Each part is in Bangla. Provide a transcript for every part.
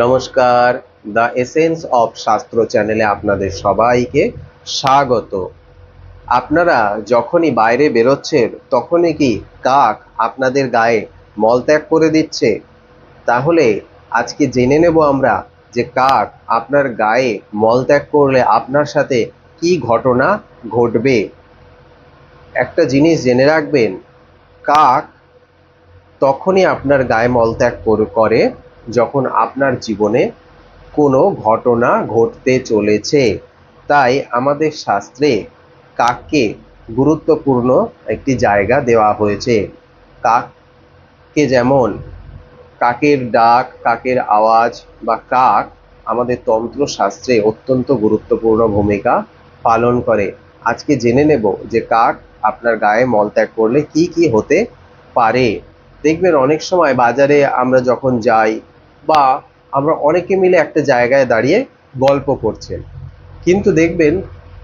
নমস্কার। দ্য এসেন্স অফ শাস্ত্র চ্যানেলে আপনাদের সবাইকে স্বাগত। আপনারা যখনই বাইরে বেরোচ্ছেন, তখনই কি কাক আপনাদের গায়ে মলত্যাগ করে দিচ্ছে? তাহলে আজকে জেনে নেব আমরা যে কাক আপনার গায়ে মলত্যাগ করলে আপনার সাথে কি ঘটনা ঘটবে। একটা জিনিস জেনে রাখবেন, কাক তখনই আপনার গায়ে মলত্যাগ কর- যখন আপনার জীবনে কোনো ঘটনা ঘটতে চলেছে, তাই আমাদের শাস্ত্রে কাককে গুরুত্বপূর্ণ একটি জায়গা দেওয়া হয়েছে। কাককে যেমন কাকের ডাক, কাকের আওয়াজ বা কাক আমাদের তন্ত্র শাস্ত্রে অত্যন্ত গুরুত্বপূর্ণ ভূমিকা পালন করে। আজকে জেনে নেব যে কাক আপনার গায়ে মলত্যাগ করলে কি কি হতে পারে। দেখবেন অনেক সময় বাজারে আমরা যখন যাই বা আমরা অনেকে মিলে একটা জায়গায় দাঁড়িয়ে গল্প করছেন। কিন্তু দেখবেন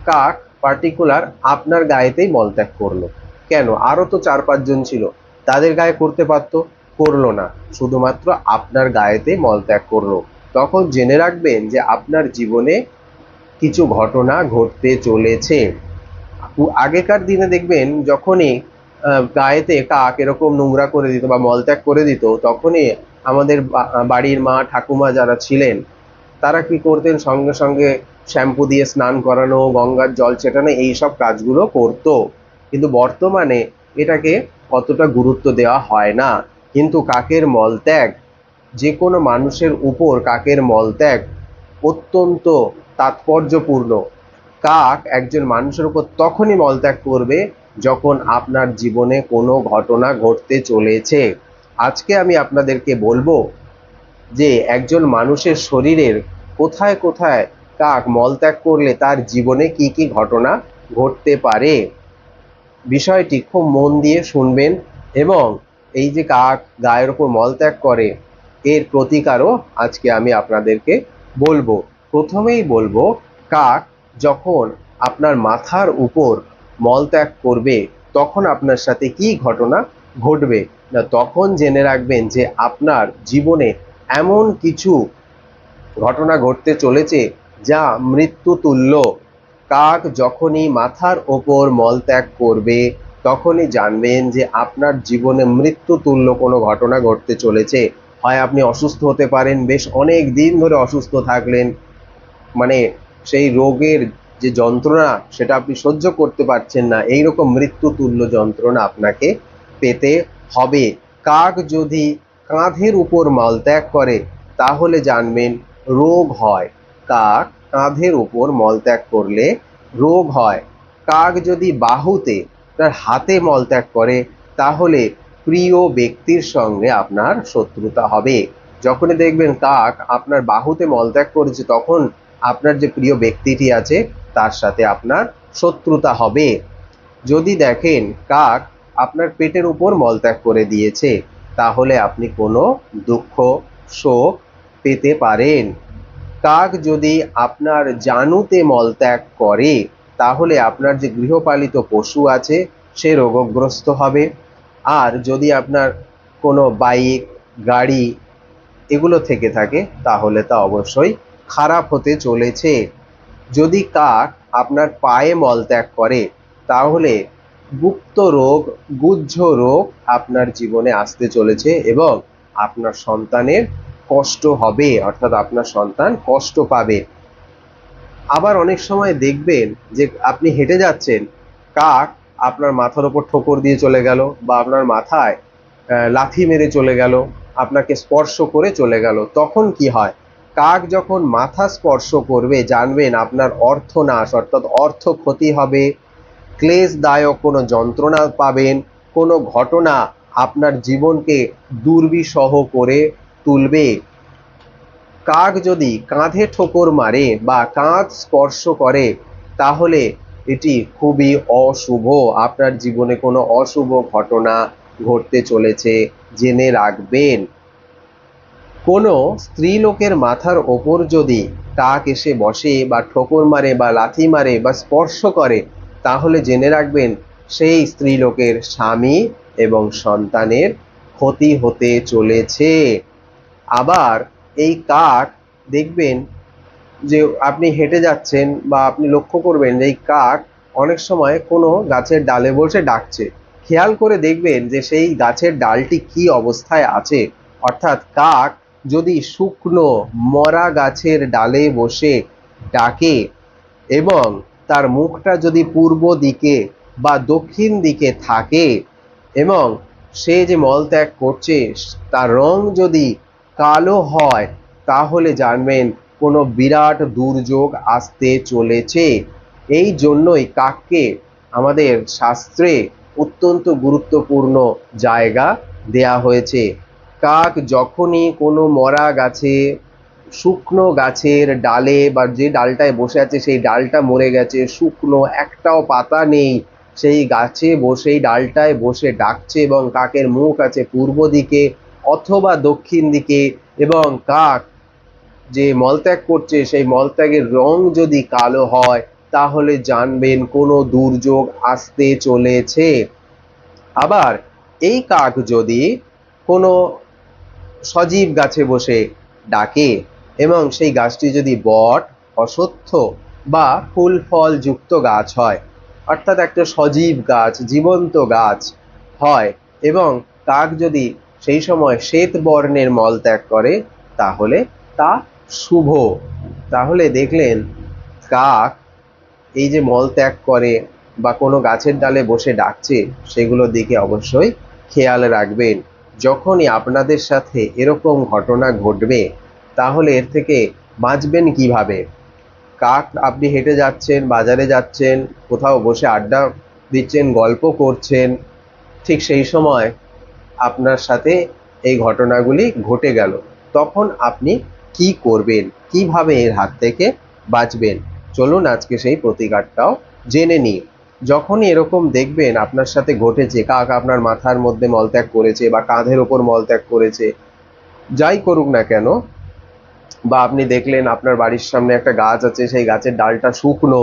কাক পার্টিকুলার আপনার গায়েতেই মলত্যাগ করল। কেন? আরও তো চার পাঁচজন ছিল। তাদের গায়ে করতে পারতো? করল না। শুধুমাত্র আপনার গায়েতে মলত্যাগ করল। তখন জেনে রাখবেন যে আপনার জীবনে কিছু ঘটনা ঘটতে চলেছে। আগেকার দিনে দেখবেন যখনই গায়েতে কাক এরকম নোংরা করে দিত বা মলত্যাগ করে দিত, তখনই আমাদের বাড়ির মা ঠাকুমা যারা ছিলেন, তারা কি করতেন? সঙ্গে সঙ্গে শ্যাম্পু দিয়ে স্নান করানো, গঙ্গার জল ছেটানো এই সব কাজগুলো করতো। কিন্তু বর্তমানে এটাকে অতটা গুরুত্ব দেওয়া হয় না। কিন্তু কাকের মলত্যাগ যে কোনো মানুষের উপর কাকের মলত্যাগ অত্যন্ত তাৎপর্যপূর্ণ। কাক একজন মানুষের উপর তখনই মলত্যাগ করবে যখন আপনার জীবনে কোনো ঘটনা ঘটতে চলেছে। আজকে আমি আপনাদেরকে বলব যে একজন মানুষের শরীরের কোথায় কোথায় কাক মলত্যাগ করলে তার জীবনে কি কি ঘটনা ঘটতে পারে, বিষয়টি খুব মন দিয়ে শুনবেন এবং এই যে কাক গায়ের ওপর মলত্যাগ করে, এর প্রতিকারও আজকে আমি আপনাদেরকে বলব। প্রথমেই বলব, কাক যখন আপনার মাথার উপর মলত্যাগ করবে, তখন আপনার সাথে কি ঘটনা ঘটবে। না, তখন জেনে রাখবেন যে আপনার জীবনে এমন কিছু ঘটনা ঘটতে চলেছে যা মৃত্যু তুল্য কাক যখনই মাথার ওপর মলত্যাগ করবে, তখনই জানবেন যে আপনার জীবনে মৃত্যু তুল্য কোনো ঘটনা ঘটতে চলেছে। হয় আপনি অসুস্থ হতে পারেন, বেশ অনেক দিন ধরে অসুস্থ থাকলেন। মানে সেই রোগের যে যন্ত্রণা, সেটা আপনি সহ্য করতে পারছেন না। এই রকম মৃত্যু তুল্য যন্ত্রণা আপনাকে পেতে হবে। কাক যদি কাঁধের উপর মলত্যাগ করে, তাহলে জানবেন রোগ হয়। কাক কাঁধের উপর মলত্যাগ করলে রোগ হয়। কাক যদি বাহুতে তার হাতে মলত্যাগ করে, তাহলে প্রিয় ব্যক্তির সঙ্গে আপনার শত্রুতা হবে। যখনই দেখবেন কাক আপনার বাহুতে মলত্যাগ করেছে, তখন আপনার যে প্রিয় ব্যক্তিটি আছে, তার সাথে আপনার শত্রুতা হবে। যদি দেখেন কাক আপনার পেটের উপর মলত্যাগ করে দিয়েছে, তাহলে আপনি কোনো দুঃখ, শোক পেতে পারেন। কাক যদি আপনার জানুতে মলত্যাগ করে, তাহলে আপনার যে গৃহপালিত পশু আছে, সে রোগগ্রস্ত হবে। আর যদি আপনার কোনো বাইক, গাড়ি এগুলো থেকে থাকে, তাহলে তা অবশ্যই খারাপ হতে চলেছে। যদি কাক আপনার পায়ে মলত্যাগ করে, তাহলে গুপ্ত রোগ, গুহ্য রোগ আপনার জীবনে আসতে চলেছে এবং আপনার সন্তানের কষ্ট হবে, অর্থাৎ আপনার সন্তান কষ্ট পাবে। আবার অনেক সময় দেখবেন যে আপনি হেঁটে যাচ্ছেন, কাক আপনার মাথার ওপর ঠোকর দিয়ে চলে গেল বা আপনার মাথায় লাথি মেরে চলে গেল, আপনাকে স্পর্শ করে চলে গেল, তখন কি হয়? কাক যখন মাথা স্পর্শ করবে, জানবেন আপনার অর্থনাশ, অর্থাৎ অর্থ ক্ষতি হবে ক্লেশদায়ক কোনো যন্ত্রণা পাবেন, কোনো ঘটনা আপনার জীবনকে দুর্বিষহ করে তুলবে। কাক যদি কাঁধে ঠোকর মারে বা কাঁধ স্পর্শ করে, তাহলে এটি খুবই অশুভ। আপনার জীবনে কোনো অশুভ ঘটনা ঘটতে চলেছে, জেনে রাখবেন। কোনো স্ত্রীলোকের মাথার ওপর যদি কাক এসে বসে বা ঠোকর মারে বা লাথি মারে বা স্পর্শ করে তাহলে জেনে রাখবেন, সেই স্ত্রীলোকের স্বামী এবং সন্তানের ক্ষতি হতে চলেছে। আবার এই কাক, দেখবেন যে আপনি হেঁটে যাচ্ছেন বা আপনি লক্ষ্য করবেন যে এই কাক অনেক সময় কোনো গাছের ডালে বসে ডাকছে। খেয়াল করে দেখবেন যে সেই গাছের ডালটি কি অবস্থায় আছে। অর্থাৎ কাক যদি শুকনো মরা গাছের ডালে বসে ডাকে এবং তার মুখটা যদি পূর্ব দিকে বা দক্ষিণ দিকে থাকে এবং সে যে মলত্যাগ করছে, তার রং যদি কালো হয়, তাহলে জানবেন কোনো বিরাট দুর্যোগ আসতে চলেছে। এই জন্যই কাককে আমাদের শাস্ত্রে অত্যন্ত গুরুত্বপূর্ণ জায়গা দেয়া হয়েছে। কাক যখনই কোনো মরা গাছে শুকনো গাছের ডালে বা যে ডালটায় বসে আছে, সেই ডালটা মরে গেছে, শুকনো একটাও পাতা নেই। সেই গাছে বসেই ডালটায় বসে ডাকছে এবং কাকের মুখ আছে পূর্ব দিকে অথবা দক্ষিণ দিকে এবং কাক যে মলত্যাগ করছে, সেই মলত্যাগের রং যদি কালো হয়, তাহলে জানবেন কোনো দুর্যোগ আসতে চলেছে। আবার এই কাক যদি কোনো সজীব গাছে বসে ডাকে এবং সেই গাছটি যদি বট অসত্য বা ফুল ফল যুক্ত গাছ হয়, অর্থাৎ একটা সজীব গাছ, জীবন্ত গাছ হয় এবং কাক যদি সেই সময় শ্বেত বর্ণের মল ত্যাগ করে, তাহলে তা শুভ। তাহলে দেখলেন কাক এই যে মল ত্যাগ করে বা কোনো গাছের ডালে বসে ডাকছে, সেগুলোর দিকে অবশ্যই খেয়াল রাখবেন। যখনই আপনাদের সাথে এরকম ঘটনা ঘটবে তাহলে এর থেকে বাঁচবেন কীভাবে? কাক, আপনি হেঁটে যাচ্ছেন, বাজারে যাচ্ছেন, কোথাও বসে আড্ডা দিচ্ছেন, গল্প করছেন, ঠিক সেই সময় আপনার সাথে এই ঘটনাগুলি ঘটে গেল। তখন আপনি কি করবেন? কীভাবে এর হাত থেকে বাঁচবেন? চলুন আজকে সেই প্রতিকারটাও জেনে নিই। যখনই এরকম দেখবেন আপনার সাথে ঘটেছে, কাক আপনার মাথার মধ্যে মলত্যাগ করেছে বা কাঁধের ওপর মলত্যাগ করেছে, যাই করুক না কেন বা আপনি দেখলেন আপনার বাড়ির সামনে একটা গাছ আছে, সেই গাছের ডালটা শুকনো।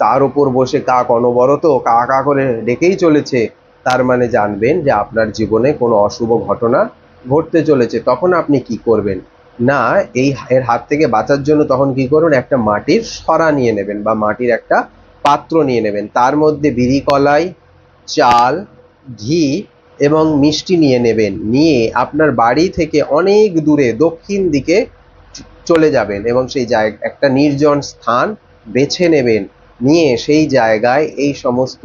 তার উপর বসে কাক অনবরত কা কা করে ডেকেই চলেছে। তার মানে জানবেন যে আপনার জীবনে কোনো অশুভ ঘটনা ঘটতে চলেছে। তখন আপনি কি করবেন? না, এই এর হাত থেকে বাঁচার জন্য তখন কি করুন, একটা মাটির সরা নিয়ে নেবেন বা মাটির একটা পাত্র নিয়ে নেবেন। তার মধ্যে বিড়ি, কলাই, চাল, ঘি এবং মিষ্টি নিয়ে নেবেন। নিয়ে আপনার বাড়ি থেকে অনেক দূরে, দক্ষিণ দিকে চলে যাবেন এবং সেই জায়গা একটা নির্জন স্থান বেছে নেবেন, নিয়ে সেই জায়গায় এই সমস্ত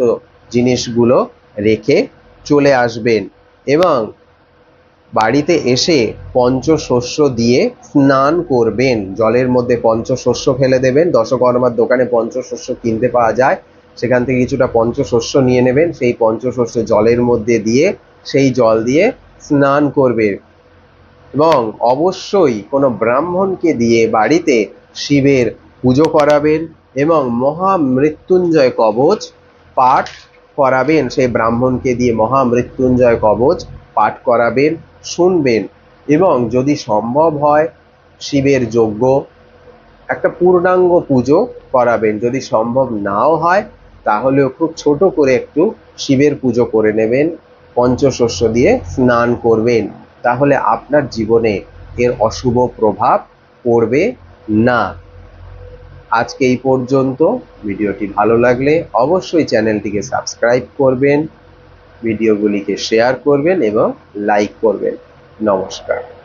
জিনিসগুলো রেখে চলে আসবেন এবং বাড়িতে এসে পঞ্চশস্য দিয়ে স্নান করবেন। জলের মধ্যে পঞ্চশস্য ফেলে দেবেন। দশকর্মার দোকানে পঞ্চশস্য কিনতে পাওয়া যায়। সেখান থেকে কিছুটা পঞ্চশস্য নিয়ে নেবেন। সেই পঞ্চশস্য জলের মধ্যে দিয়ে, সেই জল দিয়ে স্নান করবে। এবং অবশ্যই কোনো ব্রাহ্মণকে দিয়ে বাড়িতে শিবের পুজো করাবেন এবং মহামৃত্যুঞ্জয় কবচ পাঠ করাবেন। সেই ব্রাহ্মণকে দিয়ে মহামৃত্যুঞ্জয় কবচ পাঠ করাবেন, শুনবেন এবং যদি সম্ভব হয় শিবের যজ্ঞ, একটা পূর্ণাঙ্গ পুজো করাবেন। যদি সম্ভব নাও হয়, তাহলেও খুব ছোট করে একটু শিবের পুজো করে নেবেন, পঞ্চশস্য দিয়ে স্নান করবেন। তাহলে আপনার জীবনে এর অশুভ প্রভাব পড়বে না। আজকে এই পর্যন্ত। ভিডিওটি ভালো লাগলে অবশ্যই চ্যানেলটিকে সাবস্ক্রাইব করবেন, ভিডিওগুলিকে শেয়ার করবেন এবং লাইক করবেন। নমস্কার।